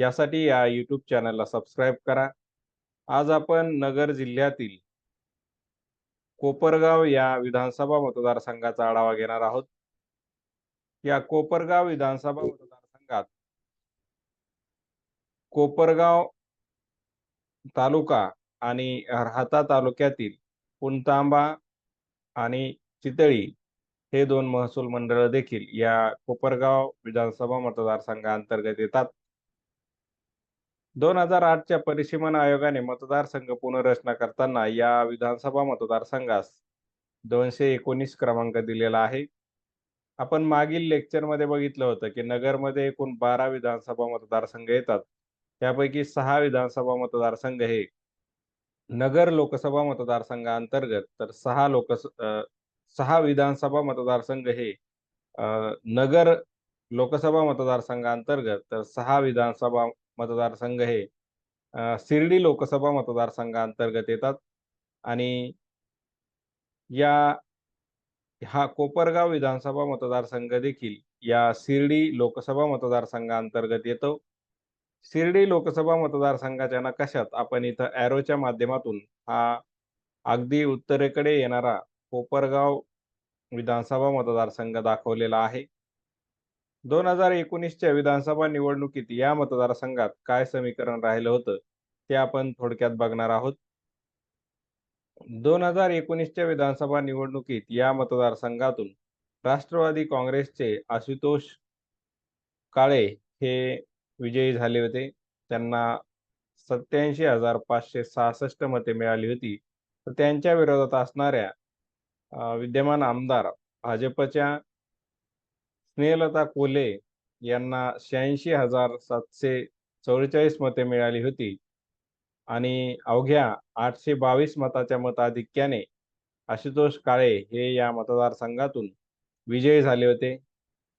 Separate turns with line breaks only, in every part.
यासाठी या यूट्यूब चॅनलला सबस्क्राईब करा. आज आपण नगर जिल्ह्यातील कोपरगाव या विधानसभा मतदारसंघाचा आढावा घेणार आहोत. या कोपरगाव विधानसभा मतदारसंघात कोपरगाव तालुका आणि राहता तालुक्यातील पुणतांबा आणि चितळी हे दोन महसूल मंडळ देखील या कोपरगाव विधानसभा मतदारसंघाअंतर्गत येतात. दोन हजार आठच्या परिसीमन आयोगाने मतदारसंघ पुनर्रचना करताना या विधानसभा मतदारसंघास दोनशे एकोणीस क्रमांक दिलेला आहे. आपण मागील लेक्चरमध्ये बघितलं होतं की नगरमध्ये एकूण बारा विधानसभा मतदारसंघ येतात. त्यापैकी सहा विधानसभा मतदारसंघ हे नगर लोकसभा मतदारसंघाअंतर्गत तर सहा लोकस सहा विधानसभा मतदारसंघ हे नगर लोकसभा मतदारसंघाअंतर्गत तर सहा विधानसभा मतदारसंघ हे शिर्डी लोकसभा मतदारसंघाअंतर्गत येतात आणि या हा कोपरगाव विधानसभा मतदारसंघ देखील या शिर्डी लोकसभा मतदारसंघाअंतर्गत येतो. शिर्डी लोकसभा मतदारसंघाच्या नकाशात आपण इथं ॲरोच्या माध्यमातून हा अगदी उत्तरेकडे येणारा कोपरगाव विधानसभा मतदारसंघ दाखवलेला आहे. दोन हजार एकोणीसच्या विधानसभा निवडणुकीत या मतदारसंघात काय समीकरण राहिलं होतं ते आपण थोडक्यात बघणार आहोत. दोन हजार एकोणीसच्या विधानसभा निवडणुकीत या मतदारसंघातून राष्ट्रवादी काँग्रेसचे आशुतोष काळे हे विजयी झाले होते. त्यांना सत्याऐंशी हजार पाचशे सहासष्ट मते मिळाली होती. तर त्यांच्या विरोधात असणाऱ्या विद्यमान आमदार भाजपच्या स्नेहलता कोले यांना शहाऐंशी हजार सातशे चौवेचाळीस मते मिळाली होती. आणि अवघ्या आठशे बावीस मताच्या मताधिक्याने आशुतोष काळे हे या मतदारसंघातून विजयी झाले होते.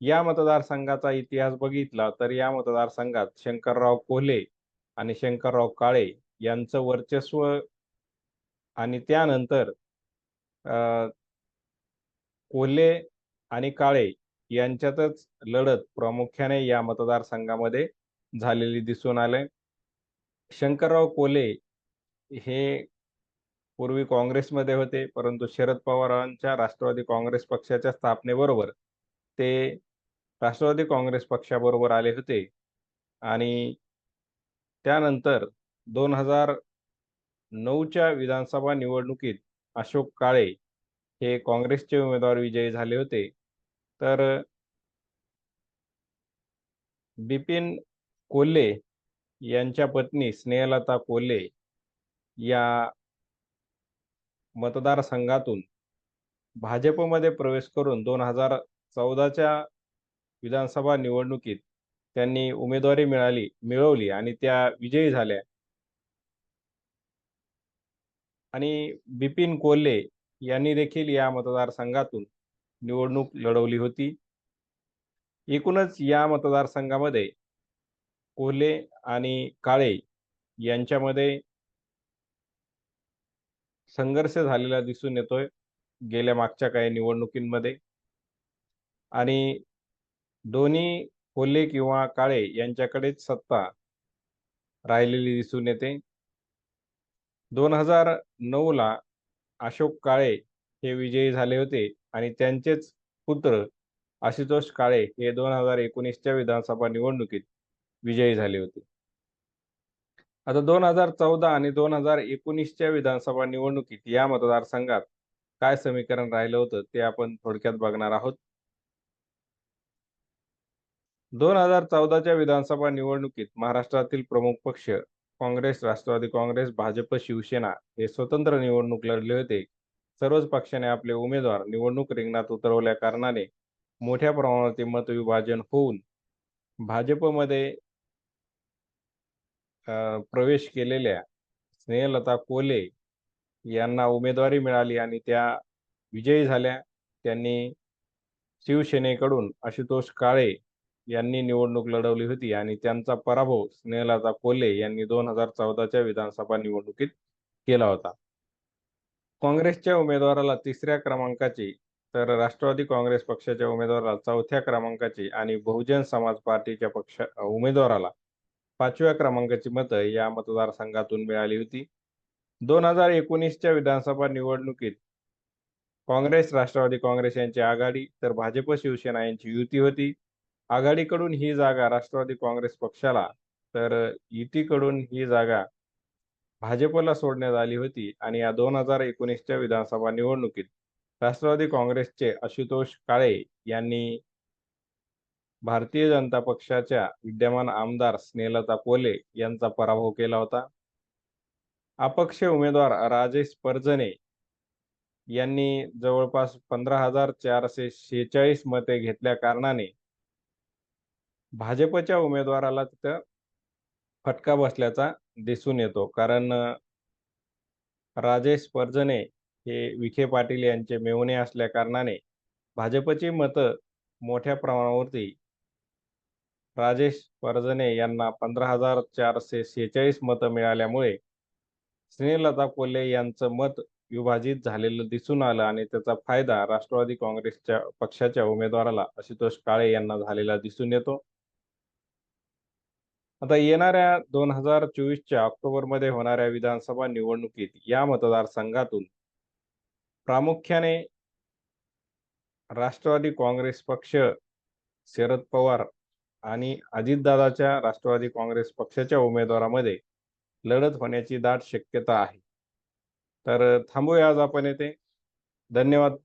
या मतदारसंघाचा इतिहास बघितला तर या मतदारसंघात शंकरराव कोल्हे आणि शंकरराव काळे यांचं वर्चस्व आणि त्यानंतर कोल्हे आणि काळे यांच्यातच लढत प्रामुख्याने या मतदारसंघामध्ये झालेली दिसून आले शंकरराव कोले हे पूर्वी काँग्रेसमध्ये होते परंतु शरद पवारांच्या राष्ट्रवादी काँग्रेस पक्षाच्या स्थापनेबरोबर ते राष्ट्रवादी काँग्रेस पक्षाबरोबर आले होते. आणि त्यानंतर दोन हजार नऊच्या विधानसभा निवडणुकीत अशोक काळे हे काँग्रेसचे उमेदवार विजयी झाले होते. तर बिपिन कोल्हे यांच्या पत्नी स्नेहलता कोल्हे या मतदारसंघातून भाजपमध्ये प्रवेश करून दोन हजार चौदाच्या विधानसभा निवडणुकीत त्यांनी उमेदवारी मिळाली मिळवली आणि त्या विजयी झाल्या. आणि बिपिन कोल्हे यांनी देखील या मतदारसंघातून निवडणूक लढवली होती. एकूणच या मतदारसंघामध्ये कोल्हे आणि काळे यांच्यामध्ये संघर्ष झालेला दिसून येतोय गेल्या मागच्या काही निवडणुकींमध्ये. आणि दोन्ही कोल्हे किंवा काळे यांच्याकडेच सत्ता राहिलेली दिसून येते. दोन हजार नऊला अशोक काळे हे विजयी झाले होते. आणि त्यांचेच पुत्र आशुतोष काळे हे दोन हजार एकोणीसच्या विधानसभा निवडणुकीत विजयी झाले होते. आता दोन हजार चौदा आणि दोन हजार एकोणीसच्या विधानसभा निवडणुकीत या मतदारसंघात काय समीकरण राहिलं होतं ते आपण थोडक्यात बघणार आहोत. दोन हजार चौदाच्या विधानसभा निवडणुकीत महाराष्ट्रातील प्रमुख पक्ष काँग्रेस राष्ट्रवादी काँग्रेस भाजप शिवसेना हे स्वतंत्र निवडणूक लढले होते. सर्वच पक्षाने आपले उमेदवार निवडणूक रिंगणात उतरवल्या कारणाने मोठ्या प्रमाणात मतविभाजन होऊन भाजपमध्ये प्रवेश केलेल्या स्नेहलता कोले यांना उमेदवारी मिळाली आणि त्या विजयी झाल्या. त्यांनी शिवसेनेकडून आशुतोष काळे यांनी निवडणूक लढवली होती आणि त्यांचा पराभव स्नेहलता कोले यांनी 2014च्या विधानसभा निवडणुकीत केला होता. काँग्रेसच्या उमेदवाराला तिसऱ्या क्रमांकाची तर राष्ट्रवादी काँग्रेस पक्षाच्या उमेदवाराला चौथ्या क्रमांकाची आणि बहुजन समाज पार्टीच्या पक्ष उमेदवाराला पाचव्या क्रमांकाची मतं या मतदारसंघातून मिळाली होती. 2019च्या विधानसभा निवडणुकीत काँग्रेस, राष्ट्रवादी काँग्रेस यांची आघाडी तर भाजप शिवसेना यांची युती होती. आघाडीकडून ही जागा राष्ट्रवादी काँग्रेस पक्षाला तर युतीकडून ही जागा भाजपला सोडण्यात आली होती आणि या 2019च्या विधानसभा निवडणुकीत राष्ट्रवादी काँग्रेसचे आशुतोष काळे यांनी भारतीय जनता पक्षाच्या विद्यमान आमदार स्नेहलता कोले यांचा पराभव केला होता. अपक्ष उमेदवार राजेश पर्जने यांनी जवळपास 15,446 मते घेतल्या कारणाने भाजपच्या उमेदवाराला तिथं फटका बसल्याचा दिसून येतो. कारण राजेश पर्जने हे विखे पाटील यांचे मेवणे असल्या कारणाने भाजपची मतं मोठ्या प्रमाणावरती राजेश पर्जने यांना 15,446 मतं मिळाल्यामुळे स्नेहलता कोल्हे यांचं मत विभाजित झालेलं दिसून आलं आणि त्याचा फायदा राष्ट्रवादी काँग्रेसच्या पक्षाच्या उमेदवाराला आशुतोष काळे यांना झालेला दिसून येतो. आता येणाऱ्या 2024च्या ऑक्टोबरमध्ये होणाऱ्या विधानसभा निवडणुकीत या मतदारसंघातून प्रामुख्याने राष्ट्रवादी काँग्रेस पक्ष, शरद पवार आणि अजितदादाच्या राष्ट्रवादी काँग्रेस पक्षाच्या उमेदवारामध्ये लढत होण्याची दाट शक्यता आहे. तर थांबूया आज आपण येथे. धन्यवाद.